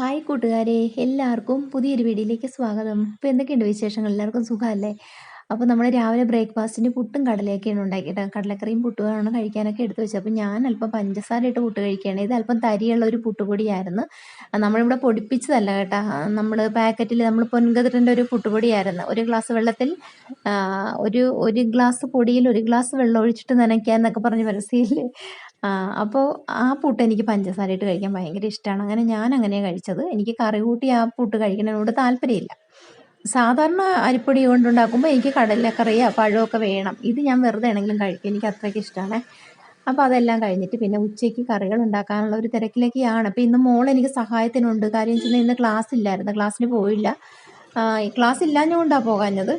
Hi കൂട്ടുകാരെ എല്ലാവർക്കും പുതിയൊരു വീഡിയോയിലേക്ക് സ്വാഗതം. അപ്പോൾ എന്തൊക്കെയുണ്ട് വിശേഷങ്ങൾ? എല്ലാവർക്കും സുഖമല്ലേ? അപ്പോൾ നമ്മൾ രാവിലെ ബ്രേക്ക്ഫാസ്റ്റിന് പുട്ടും കടലയൊക്കെയാണ് ഉണ്ടാക്കിയിട്ട് കടലക്കറിയും പുട്ടുമാണ് കഴിക്കാനൊക്കെ എടുത്തു വെച്ചത്. അപ്പോൾ ഞാൻ അല്പം പഞ്ചസാര ഇട്ട് പുട്ട് കഴിക്കുകയാണ്. ഇത് അല്പം തരിയുള്ള ഒരു പുട്ടുപൊടിയായിരുന്നു. നമ്മളിവിടെ പൊടിപ്പിച്ചതല്ല കേട്ടോ. നമ്മൾ പാക്കറ്റിൽ നമ്മൾ പൊൻകതിരന്റെ ഒരു പുട്ടുപൊടിയായിരുന്നു. ഒരു ഗ്ലാസ് വെള്ളത്തിൽ ഒരു ഒരു ഗ്ലാസ് പൊടിയിൽ ഒരു ഗ്ലാസ് വെള്ളം ഒഴിച്ചിട്ട് നനയ്ക്കുക എന്നൊക്കെ പറഞ്ഞ് പരസ്യമില്ലേ അപ്പോൾ ആ പുട്ട് എനിക്ക് പഞ്ചസാര ഇട്ട് കഴിക്കാൻ ഭയങ്കര ഇഷ്ടമാണ് അങ്ങനെ ഞാൻ അങ്ങനെയാണ് കഴിച്ചത്. എനിക്ക് കറി കൂട്ടി ആ പുട്ട് കഴിക്കുന്നതിനോട് താല്പര്യമില്ല. സാധാരണ അരിപ്പൊടി കൊണ്ടുണ്ടാക്കുമ്പോൾ എനിക്ക് കടലക്കറിയോ പഴമൊക്കെ വേണം. ഇത് ഞാൻ വെറുതെ ആണെങ്കിലും കഴിക്കും. എനിക്ക് അത്രയ്ക്ക് ഇഷ്ടമാണ് അപ്പോൾ അതെല്ലാം കഴിഞ്ഞിട്ട് പിന്നെ ഉച്ചയ്ക്ക് കറികൾ ഉണ്ടാക്കാനുള്ള ഒരു തിരക്കിലേക്കാണ്. അപ്പോൾ ഇന്ന് മോൾ എനിക്ക് സഹായത്തിനുണ്ട്. കാര്യം വെച്ചാൽ ഇന്ന് ക്ലാസ് ഇല്ലായിരുന്നു. ക്ലാസ്സിന് പോയില്ല. ക്ലാസ് ഇല്ലാഞ്ഞുകൊണ്ടാണ് പോകാഞ്ഞത്.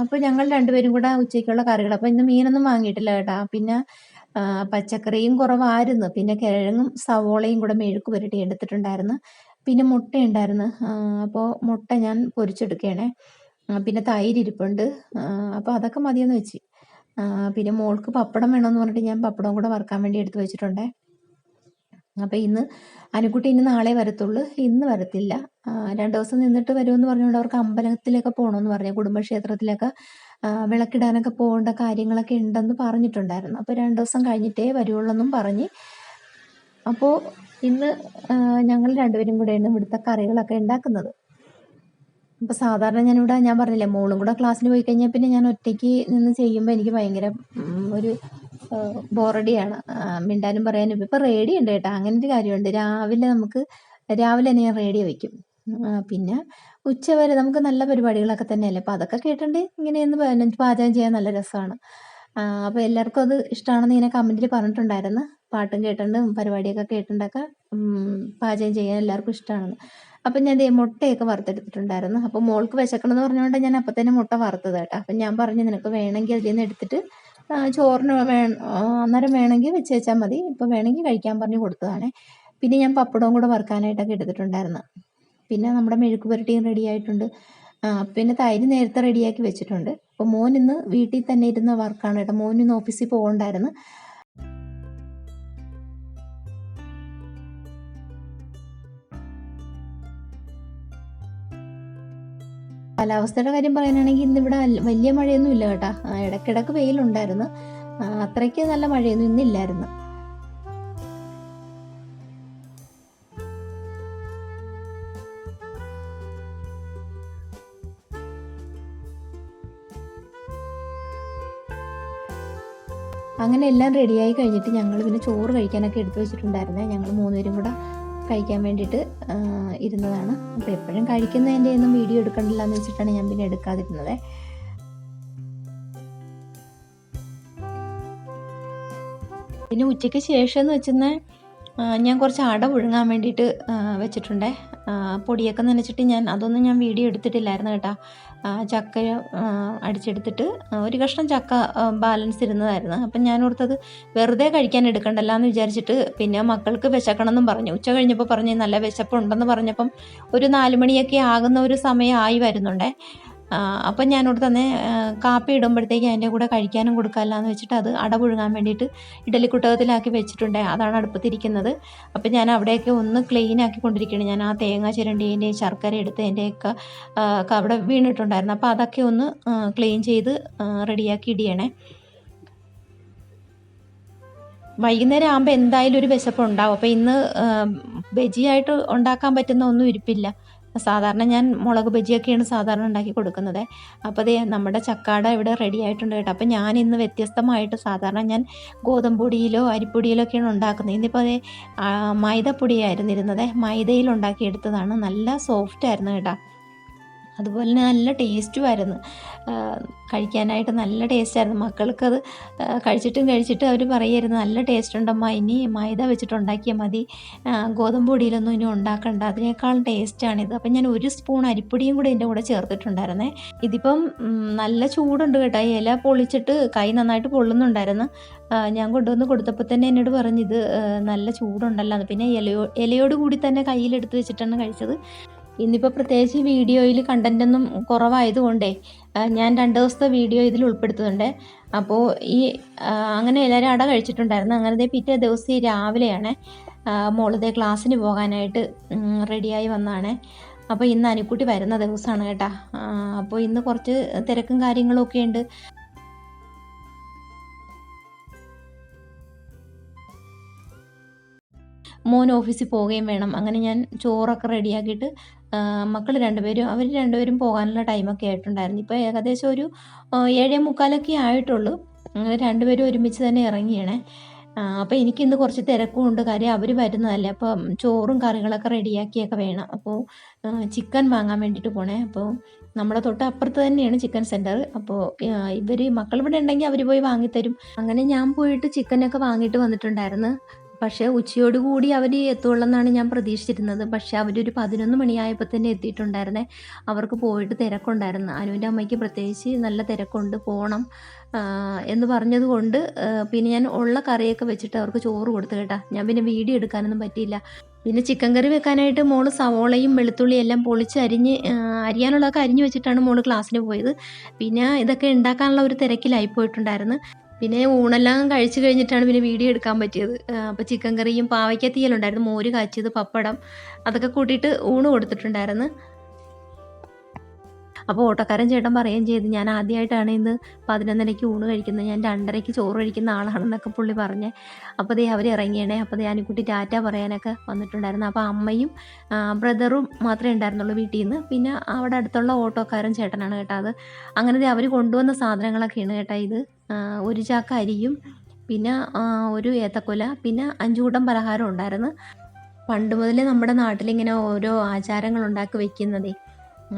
അപ്പോൾ ഞങ്ങൾ രണ്ടുപേരും കൂടെ ഉച്ചയ്ക്കുള്ള കറികൾ. അപ്പോൾ ഇന്ന് മീനൊന്നും വാങ്ങിയിട്ടില്ല കേട്ടോ. പിന്നെ പച്ചക്കറിയും കുറവായിരുന്നു. പിന്നെ കിഴങ്ങും സവോളയും കൂടെ മെഴുക്ക് പുരട്ടി എടുത്തിട്ടുണ്ടായിരുന്നു. പിന്നെ മുട്ടയുണ്ടായിരുന്നു. അപ്പോൾ മുട്ട ഞാൻ പൊരിച്ചെടുക്കുകയാണേ. പിന്നെ തൈര് ഇരിപ്പുണ്ട്. അപ്പോൾ അതൊക്കെ മതിയെന്ന് വെച്ച്. പിന്നെ മോൾക്ക് പപ്പടം വേണമെന്ന് പറഞ്ഞിട്ട് ഞാൻ പപ്പടം കൂടെ വറുക്കാൻ വേണ്ടി എടുത്തു വെച്ചിട്ടുണ്ടേ. അപ്പോൾ ഇന്ന് അനുക്കുട്ടി ഇനി നാളെ വരത്തുള്ളൂ. ഇന്ന് വരത്തില്ല. രണ്ട് ദിവസം നിന്നിട്ട് വരുമെന്ന് പറഞ്ഞുകൊണ്ട് അവർക്ക് അമ്പലത്തിലൊക്കെ പോകണമെന്ന് പറഞ്ഞു. കുടുംബക്ഷേത്രത്തിലൊക്കെ വിളക്കിടാനൊക്കെ പോകേണ്ട കാര്യങ്ങളൊക്കെ ഉണ്ടെന്ന് പറഞ്ഞിട്ടുണ്ടായിരുന്നു. അപ്പോൾ രണ്ട് ദിവസം കഴിഞ്ഞിട്ടേ വരുവുള്ളൂ എന്നും പറഞ്ഞ്. അപ്പോൾ ഇന്ന് ഞങ്ങൾ രണ്ടുപേരും കൂടെയാണ് ഇവിടുത്തെ കറികളൊക്കെ ഉണ്ടാക്കുന്നത്. അപ്പോൾ സാധാരണ ഞാനിവിടെ ഞാൻ പറഞ്ഞില്ലേ മോളും കൂടെ ക്ലാസ്സിന് പോയി കഴിഞ്ഞാൽ പിന്നെ ഞാൻ ഒറ്റയ്ക്ക് നിന്ന് ചെയ്യുമ്പോൾ എനിക്ക് ഭയങ്കര ഒരു ബോറടിയാണ്. മിണ്ടാനും പറയാനും. ഇപ്പോൾ റേഡിയോ ഉണ്ട് കേട്ടോ. അങ്ങനെ ഒരു കാര്യമുണ്ട്. രാവിലെ നമുക്ക് രാവിലെ തന്നെ ഞാൻ റേഡിയോ വയ്ക്കും പിന്നെ ഉച്ച വരെ നമുക്ക് നല്ല പരിപാടികളൊക്കെ തന്നെയല്ലേ? അപ്പോൾ അതൊക്കെ കേട്ടിട്ട് ഇങ്ങനെ ഒന്ന് പ- പാചകം ചെയ്യാൻ നല്ല രസമാണ്. അപ്പോൾ എല്ലാവർക്കും അത് ഇഷ്ടമാണെന്ന് ഇങ്ങനെ കമന്റിൽ പറഞ്ഞിട്ടുണ്ടായിരുന്നു. പാട്ടും കേട്ടിട്ടും പരിപാടിയൊക്കെ കേട്ടുണ്ടൊക്കെ പാചകം ചെയ്യാൻ എല്ലാവർക്കും ഇഷ്ടമാണെന്ന് അപ്പം ഞാൻ ദേ മുട്ടയൊക്കെ വറുത്തെടുത്തിട്ടുണ്ടായിരുന്നു. അപ്പോൾ മോൾക്ക് വിശക്കണമെന്ന് പറഞ്ഞുകൊണ്ട് ഞാൻ അപ്പം തന്നെ മുട്ട വറുത്തത് കേട്ടോ. അപ്പം ഞാൻ പറഞ്ഞു നിനക്ക് വേണമെങ്കിൽ അതിൽ നിന്ന് എടുത്തിട്ട് ചോറിന് വേ അന്നേരം വേണമെങ്കിൽ വെച്ച് വെച്ചാൽ മതി. ഇപ്പോൾ വേണമെങ്കിൽ കഴിക്കാൻ പറഞ്ഞ് കൊടുത്തതാണേ. പിന്നെ ഞാൻ പപ്പടവും കൂടെ വറുക്കാനായിട്ടൊക്കെ എടുത്തിട്ടുണ്ടായിരുന്നു. പിന്നെ നമ്മുടെ മെഴുക്ക് പുരട്ടിയും റെഡി ആയിട്ടുണ്ട്. പിന്നെ തൈര് നേരത്തെ റെഡിയാക്കി വെച്ചിട്ടുണ്ട്. അപ്പോൾ മോൻ ഇന്ന് വീട്ടിൽ തന്നെ ഇരുന്ന വർക്കാണ് കേട്ടോ. മോൻ ഇന്ന് ഓഫീസിൽ പോകണ്ടായിരുന്നു. കാലാവസ്ഥയുടെ കാര്യം പറയാനാണെങ്കിൽ ഇന്നിവിടെ വലിയ മഴയൊന്നും ഇല്ല കേട്ടാ. ഇടക്കിടക്ക് വെയിലുണ്ടായിരുന്നു. അത്രയ്ക്ക് നല്ല മഴയൊന്നും ഇന്നില്ലായിരുന്നു അങ്ങനെ എല്ലാം റെഡിയായി കഴിഞ്ഞിട്ട് ഞങ്ങൾ പിന്നെ ചോറ് കഴിക്കാനൊക്കെ എടുത്തു വെച്ചിട്ടുണ്ടായിരുന്നേ. ഞങ്ങൾ മൂന്നുപേരും കൂടെ കഴിക്കാൻ വേണ്ടിയിട്ട് ഇരുന്നതാണ്. അപ്പോൾ എപ്പോഴും കഴിക്കുന്നതിന്റെ ഒന്നും വീഡിയോ എടുക്കണ്ടില്ല എന്ന് വെച്ചിട്ടാണ് ഞാൻ പിന്നെ എടുക്കാതിരുന്നത്. പിന്നെ ഉച്ചയ്ക്ക് ശേഷം എന്ന് വെച്ചെന്നാൽ ഞാൻ കുറച്ച് അട പുഴുങ്ങാൻ വേണ്ടിയിട്ട് വെച്ചിട്ടുണ്ട്. പൊടിയൊക്കെ നനച്ചിട്ട് ഞാൻ അതൊന്നും ഞാൻ വീഡിയോ എടുത്തിട്ടില്ലായിരുന്നു കേട്ടോ. ചക്ക അടിച്ചെടുത്തിട്ട് ഒരു കഷ്ണം ചക്ക ബാലൻസ് ഇരുന്നതായിരുന്നു. അപ്പം ഞാൻ ഓർത്തത് വെറുതെ കഴിക്കാൻ എടുക്കണ്ടല്ല എന്ന് വിചാരിച്ചിട്ട് പിന്നെ മക്കൾക്ക് വിശക്കണമെന്നും പറഞ്ഞു. ഉച്ച കഴിഞ്ഞപ്പോൾ പറഞ്ഞു നല്ല വിശപ്പുണ്ടെന്ന് പറഞ്ഞപ്പം ഒരു നാല് മണിയൊക്കെ ആകുന്ന ഒരു സമയമായി വരുന്നുണ്ടേ. അപ്പം ഞാനോട് തന്നെ കാപ്പി ഇടുമ്പോഴത്തേക്ക് അതിന്റെ കൂടെ കഴിക്കാനും കൊടുക്കാമല്ലാന്ന് വെച്ചിട്ട് അത് അട പുഴുങ്ങാൻ വേണ്ടിയിട്ട് ഇഡലി കുട്ടകത്തിലാക്കി വെച്ചിട്ടുണ്ട്. അതാണ് അടുപ്പത്തിരിക്കുന്നത്. അപ്പം ഞാൻ അവിടെയൊക്കെ ഒന്ന് ക്ലീൻ ആക്കി കൊണ്ടിരിക്കുകയാണ്. ഞാൻ ആ തേങ്ങ ചിരണ്ടീന്റെയും ശർക്കര എടുത്തതിന്റെയൊക്കെ അവിടെ വീണിട്ടുണ്ടായിരുന്നു. അപ്പോൾ അതൊക്കെ ഒന്ന് ക്ലീൻ ചെയ്ത് റെഡിയാക്കി ഇടിയണേ. വൈകുന്നേരം ആകുമ്പോൾ എന്തായാലും ഒരു വിശപ്പ് ഉണ്ടാവും. അപ്പോൾ ഇന്ന് ബജിയായിട്ട് ഉണ്ടാക്കാൻ പറ്റുന്ന ഒന്നും ഇരിപ്പില്ല. സാധാരണ ഞാൻ മുളക് ബജിയൊക്കെയാണ് സാധാരണ ഉണ്ടാക്കി കൊടുക്കുന്നത്. അപ്പോൾ അതേ നമ്മുടെ ചക്കാട ഇവിടെ റെഡി ആയിട്ടുണ്ട് കേട്ടോ. അപ്പോൾ ഞാൻ ഇന്ന് വ്യത്യസ്തമായിട്ട് സാധാരണ ഞാൻ ഗോതമ്പ് പൊടിയിലോ അരിപ്പൊടിയിലോ ഒക്കെയാണ് ഉണ്ടാക്കുന്നത്. ഇന്നിപ്പോൾ അതേ മൈദപ്പൊടിയായിരുന്നിരുന്നത് മൈദയിൽ ഉണ്ടാക്കിയെടുത്തതാണ്. നല്ല സോഫ്റ്റ് ആയിരുന്നു കേട്ടോ. അതുപോലെ തന്നെ നല്ല ടേസ്റ്റുമായിരുന്നു കഴിക്കാനായിട്ട് നല്ല ടേസ്റ്റായിരുന്നു മക്കൾക്കത് കഴിച്ചിട്ടും കഴിച്ചിട്ടും അവർ പറയായിരുന്നു നല്ല ടേസ്റ്റ് ഉണ്ടമ്മ ഇനി മൈദ വെച്ചിട്ട് ഉണ്ടാക്കിയാൽ മതി ഗോതമ്പ് പൊടിയിലൊന്നും ഇനി ഉണ്ടാക്കണ്ട. അതിനേക്കാളും ടേസ്റ്റാണിത് അപ്പം ഞാൻ ഒരു സ്പൂൺ അരിപ്പൊടിയും കൂടെ ഇതിന്റെ കൂടെ ചേർത്തിട്ടുണ്ടായിരുന്നേ. ഇതിപ്പം നല്ല ചൂടുണ്ട് കേട്ടോ. ഇല പൊളിച്ചിട്ട് കൈ നന്നായിട്ട് പൊള്ളുന്നുണ്ടായിരുന്നു. ഞാൻ കൊണ്ടുവന്ന് കൊടുത്തപ്പോൾ തന്നെ എന്നോട് പറഞ്ഞു ഇത് നല്ല ചൂടുണ്ടല്ലോ. പിന്നെ ഇലയോ ഇലയോട് കൂടി തന്നെ കയ്യിലെടുത്ത് വെച്ചിട്ടാണ് കഴിച്ചത്. ഇന്നിപ്പോൾ പ്രത്യേകിച്ച് വീഡിയോയിൽ കണ്ടന്റൊന്നും കുറവായതുകൊണ്ടേ ഞാൻ രണ്ട് ദിവസത്തെ വീഡിയോ ഇതിൽ ഉൾപ്പെടുത്തുന്നുണ്ട്. അപ്പോൾ ഈ അങ്ങനെ എല്ലാവരും അട കഴിച്ചിട്ടുണ്ടായിരുന്നു. അങ്ങനെ ദേ പിറ്റേ ദിവസം ഈ രാവിലെയാണ് മോളത്തെ ക്ലാസ്സിന് പോകാനായിട്ട് റെഡിയായി വന്നാണ്. അപ്പോൾ ഇന്ന് അനുക്കുട്ടി വരുന്ന ദിവസമാണ് കേട്ടാ. അപ്പോൾ ഇന്ന് കുറച്ച് തിരക്കും കാര്യങ്ങളും ഒക്കെ ഉണ്ട്. മോൻ ഓഫീസിൽ പോവുകയും വേണം. അങ്ങനെ ഞാൻ ചോറൊക്കെ റെഡിയാക്കിയിട്ട് മക്കൾ രണ്ടുപേരും അവർ രണ്ടുപേരും പോകാനുള്ള ടൈമൊക്കെ ആയിട്ടുണ്ടായിരുന്നു. ഇപ്പോൾ ഏകദേശം ഒരു ഏഴേ മുക്കാലൊക്കെ ആയിട്ടുള്ളൂ. രണ്ടുപേരും ഒരുമിച്ച് തന്നെ ഇറങ്ങിയണേ. അപ്പോൾ എനിക്കിന്ന് കുറച്ച് തിരക്കും ഉണ്ട്. കാര്യം അവർ വരുന്നതല്ലേ. അപ്പോൾ ചോറും കറികളൊക്കെ റെഡിയാക്കിയൊക്കെ വേണം. അപ്പോൾ ചിക്കൻ വാങ്ങാൻ വേണ്ടിയിട്ട് പോണേ. അപ്പോൾ നമ്മളെ തൊട്ട് അപ്പുറത്ത് തന്നെയാണ് ചിക്കൻ സെന്റർ അപ്പോൾ ഇവർ മക്കൾ ഇവിടെ ഉണ്ടെങ്കിൽ അവർ പോയി വാങ്ങിത്തരും. അങ്ങനെ ഞാൻ പോയിട്ട് ചിക്കനൊക്കെ വാങ്ങിയിട്ട് വന്നിട്ടുണ്ടായിരുന്നു. പക്ഷേ ഉച്ചയോടുകൂടി അവർ എത്തുള്ളെന്നാണ് ഞാൻ പ്രതീക്ഷിച്ചിരുന്നത്. പക്ഷേ അവരൊരു പതിനൊന്ന് മണിയായപ്പോൾ തന്നെ എത്തിയിട്ടുണ്ടായിരുന്നേ. അവർക്ക് പോയിട്ട് തിരക്കുണ്ടായിരുന്നു. അനുവിന്റെ അമ്മയ്ക്ക് പ്രത്യേകിച്ച് നല്ല തിരക്കുണ്ട്. പോകണം എന്ന് പറഞ്ഞതുകൊണ്ട് പിന്നെ ഞാൻ ഉള്ള കറിയൊക്കെ വെച്ചിട്ട് അവർക്ക് ചോറ് കൊടുത്തു കേട്ടാ. ഞാൻ പിന്നെ വീഡിയോ എടുക്കാനൊന്നും പറ്റിയില്ല. പിന്നെ ചിക്കൻ കറി വെക്കാനായിട്ട് മോൾ സവോളയും വെളുത്തുള്ളിയും എല്ലാം പൊളിച്ച് അരിഞ്ഞ് അരിയാനുള്ളതൊക്കെ അരിഞ്ഞ് വെച്ചിട്ടാണ് മോൾ ക്ലാസ്സിന് പോയത്. പിന്നെ ഇതൊക്കെ ഉണ്ടാക്കാനുള്ള ഒരു തിരക്കിലായി പോയിട്ടുണ്ടായിരുന്നു. പിന്നെ ഊണെല്ലാം കഴിച്ചു കഴിഞ്ഞിട്ടാണ് പിന്നെ വീഡിയോ എടുക്കാൻ പറ്റിയത്. അപ്പോൾ ചിക്കൻ കറിയും പാവയ്ക്ക തീയലുണ്ടായിരുന്നു. മോര് കാച്ചിയത് പപ്പടം. അതൊക്കെ കൂട്ടിയിട്ട് ഊണ് കൊടുത്തിട്ടുണ്ടായിരുന്നു. അപ്പോൾ ഓട്ടോക്കാരൻ ചേട്ടൻ പറയുകയും ചെയ്ത് ഞാൻ ആദ്യമായിട്ടാണ് ഇന്ന് പതിനൊന്നരയ്ക്ക് ഊണ് കഴിക്കുന്നത് ഞാൻ രണ്ടരയ്ക്ക് ചോറ് കഴിക്കുന്ന ആളാണെന്നൊക്കെ പുള്ളി പറഞ്ഞേ. അപ്പോൾ ദേ അവർ ഇറങ്ങിയണേ അപ്പോൾ ദേ അനുക്കുട്ടി ടാറ്റ പറയാനൊക്കെ വന്നിട്ടുണ്ടായിരുന്നു. അപ്പോൾ അമ്മയും ബ്രദറും മാത്രമേ ഉണ്ടായിരുന്നുള്ളൂ വീട്ടിൽ നിന്ന് പിന്നെ അവിടെ അടുത്തുള്ള ഓട്ടോക്കാരൻ ചേട്ടനാണ് കേട്ടോ അത്. അങ്ങനെ അവർ കൊണ്ടുവന്ന സാധനങ്ങളൊക്കെയാണ് കേട്ടോ ഇത്. ഒരു ചാക്ക അരിയും പിന്നെ ഒരു ഏത്തക്കൊല പിന്നെ അഞ്ചു കൂട്ടം പലഹാരം ഉണ്ടായിരുന്നു. പണ്ട് മുതലേ നമ്മുടെ നാട്ടിലിങ്ങനെ ഓരോ ആചാരങ്ങൾ ഉണ്ടാക്കി വെക്കുന്നതേ.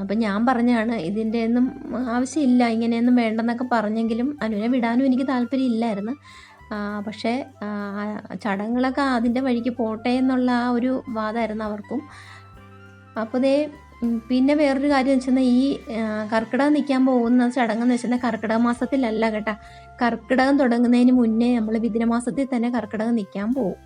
അപ്പം ഞാൻ പറഞ്ഞാണ് ഇതിന്റെ ഒന്നും ആവശ്യമില്ല ഇങ്ങനെയൊന്നും വേണ്ടെന്നൊക്കെ പറഞ്ഞെങ്കിലും അനുവിനെ വിടാനും എനിക്ക് താല്പര്യം ഇല്ലായിരുന്നു പക്ഷേ ചടങ്ങുകളൊക്കെ അതിന്റെ വഴിക്ക് പോട്ടെ എന്നുള്ള ആ ഒരു വാദമായിരുന്നു അവർക്കും. അപ്പോൾ ദേ പിന്നെ വേറൊരു കാര്യം വെച്ചാൽ ഈ കർക്കിടകം നിൽക്കാൻ പോകുന്ന ചടങ്ങെന്ന് വെച്ചാൽ കർക്കിടക മാസത്തിലല്ല കേട്ടാ. കർക്കിടകം തുടങ്ങുന്നതിന് മുന്നേ നമ്മൾ വിദിന മാസത്തിൽ തന്നെ കർക്കിടകം നിൽക്കാൻ പോകും.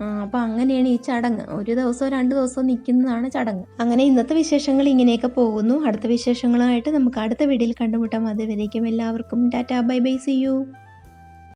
അപ്പോൾ അങ്ങനെയാണ് ഈ ചടങ്ങ്. ഒരു ദിവസമോ രണ്ട് ദിവസമോ നിൽക്കുന്നതാണ് ചടങ്ങ്. അങ്ങനെ ഇന്നത്തെ വിശേഷങ്ങൾ ഇങ്ങനെയൊക്കെ പോകുന്നു. അടുത്ത വിശേഷങ്ങളുമായിട്ട് നമുക്ക് അടുത്ത വീഡിയോയിൽ കണ്ടുമുട്ടാം. അതുവരേക്കും എല്ലാവർക്കും. Tata bye bye see you.